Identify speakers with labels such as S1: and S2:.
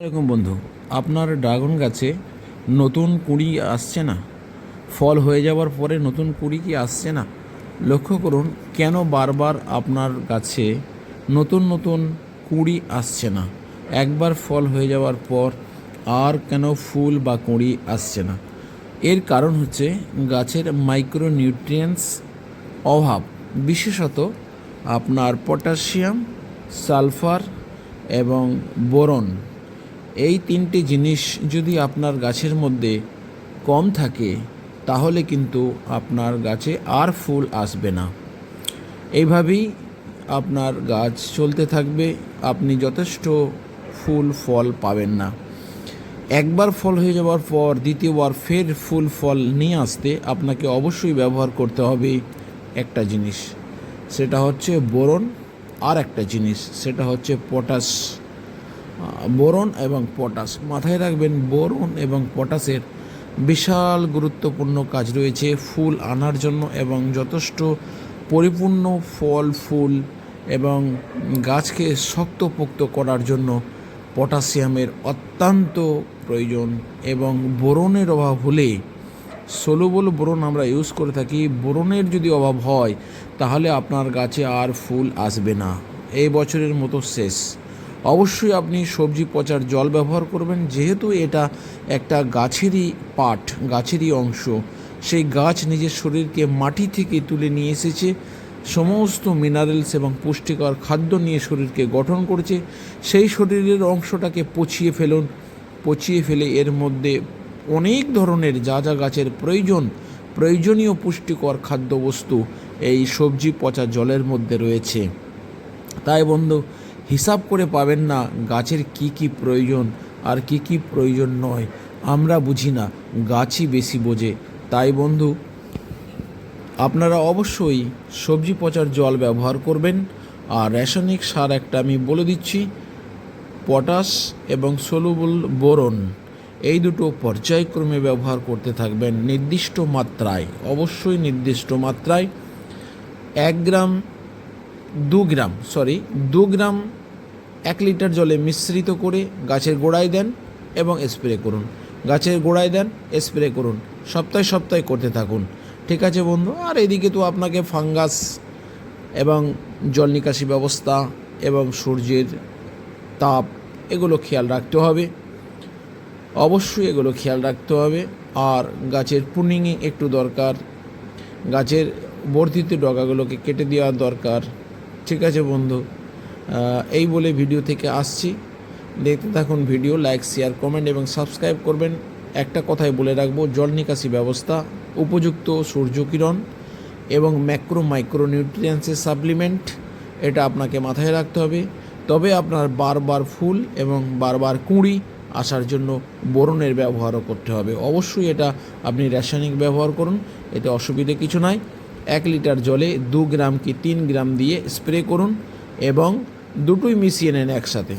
S1: এরকম বন্ধু। আপনার ড্রাগন গাছে নতুন কুঁড়ি আসছে না? ফল হয়ে যাওয়ার পরে নতুন কুঁড়ি কি আসছে না? লক্ষ্য করুন, কেন বারবার আপনার গাছে নতুন নতুন কুঁড়ি আসছে না? একবার ফল হয়ে যাওয়ার পর আর কেন ফুল বা কুঁড়ি আসছে না? এর কারণ হচ্ছে গাছের মাইক্রোনিউট্রিয়েন্টস অভাব। বিশেষত আপনার পটাশিয়াম, সালফার এবং বোরন। এই তিনটি জিনিস যদি আপনার গাছের মধ্যে কম থাকে, তাহলে কিন্তু আপনার গাছে আর ফুল আসবে না। এইভাবেই আপনার গাছ চলতে থাকবে, আপনি যথেষ্ট ফুল, ফল পাবেন না। একবার ফল হয়ে যাওয়ার পর, দ্বিতীয়বার ফের ফুল, ফল নিয়ে আসতে আপনাকে অবশ্যই ব্যবহার করতে হবে একটা জিনিস। সেটা হচ্ছে বোরন আর একটা জিনিস, সেটা হচ্ছে পটাশ। বোরন এবং পটাশ। মাথায় রাখবেন বোরন এবং পটাশের বিশাল গুরুত্বপূর্ণ কাজ রয়েছে ফুল আনার জন্য এবং যথেষ্ট পরিপূর্ণ ফল, ফুল এবং গাছকে শক্তপোক্ত করার জন্য পটাশিয়ামের অত্যন্ত প্রয়োজন এবং বোরনের অভাব হলে সোলোবল বোরন আমরা ইউজ করে থাকি। বোরনের যদি অভাব হয়, তাহলে আপনার গাছে আর ফুল আসবে না। এই বছরের মতো শেষ। অবশ্যই আপনি সবজি পচার জল ব্যবহার করবেন, যেহেতু এটা একটা গাছেরই পাট, গাছেরই অংশ। সেই গাছ নিজের শরীরকে মাটি থেকে তুলে নিয়ে এসেছে, সমস্ত মিনারেলস এবং পুষ্টিকর খাদ্য নিয়ে শরীরকে গঠন করেছে। সেই শরীরের অংশটাকে পচিয়ে ফেলুন, পচিয়ে ফেলে এর মধ্যে অনেক ধরনের যা যা গাছের প্রয়োজন, প্রয়োজনীয় পুষ্টিকর খাদ্যবস্তু এই সবজি পচা জলের মধ্যে রয়েছে। তাই বন্ধু হিসাব করে পাবেন না গাছের কি কি প্রয়োজন আর কি কি প্রয়োজন নয়। আমরা বুঝি না, গাছই বেশি বোঝে। তাই বন্ধু, আপনারা অবশ্যই সবজি পচার জল ব্যবহার করবেন। আর রাসায়নিক সার একটা আমি বলে দিচ্ছি, পটাশ এবং সলুবল বোরন, এই দুটো পর্যায়ক্রমে ব্যবহার করতে থাকবেন নির্দিষ্ট মাত্রায়, অবশ্যই নির্দিষ্ট মাত্রায়। এক গ্রাম দু গ্রাম সরি দু গ্রাম এক লিটার জলে মিশ্রিত করে গাছের গোড়ায় দেন এবং স্প্রে করুন। গাছের গোড়ায় দেন স্প্রে করুন। সপ্তাহে সপ্তাহে করতে থাকুন। ঠিক আছে বন্ধু, আর এদিকে তো আপনাকে ফাঙ্গাস এবং জল নিকাশি ব্যবস্থা এবং সূর্যের তাপ, এগুলো খেয়াল রাখতে হবে। অবশ্যই এগুলো খেয়াল রাখতে হবে। আর গাছের পুনিংয়ে একটু দরকার। গাছের বর্ধিত ডগাগুলোকে কেটে দেওয়া দরকার। ঠিক আছে বন্ধু এই বলে ভিডিও থেকে আসছি। দেখতে থাকুন ভিডিও, লাইক, শেয়ার, কমেন্ট এবং সাবস্ক্রাইব করবেন। একটা কথাই বলে রাখব, জল নিকাশি ব্যবস্থা, উপযুক্ত সূর্যকিরণ এবং ম্যাক্রো মাইক্রো নিউট্রিয়েন্টসের সাপ্লিমেন্ট, এটা আপনাকে মাথায় রাখতে হবে। তবে আপনার বারবার ফুল এবং বারবার কুঁড়ি আসার জন্য বোরনের ব্যবহারও করতে হবে। অবশ্যই এটা আপনি রাসায়নিক ব্যবহার করুন, এতে অসুবিধে কিছু নাই। এক লিটার জলে দু গ্রাম কি তিন গ্রাম দিয়ে স্প্রে করুন এবং দুটোই মিশিয়ে নেন একসাথে।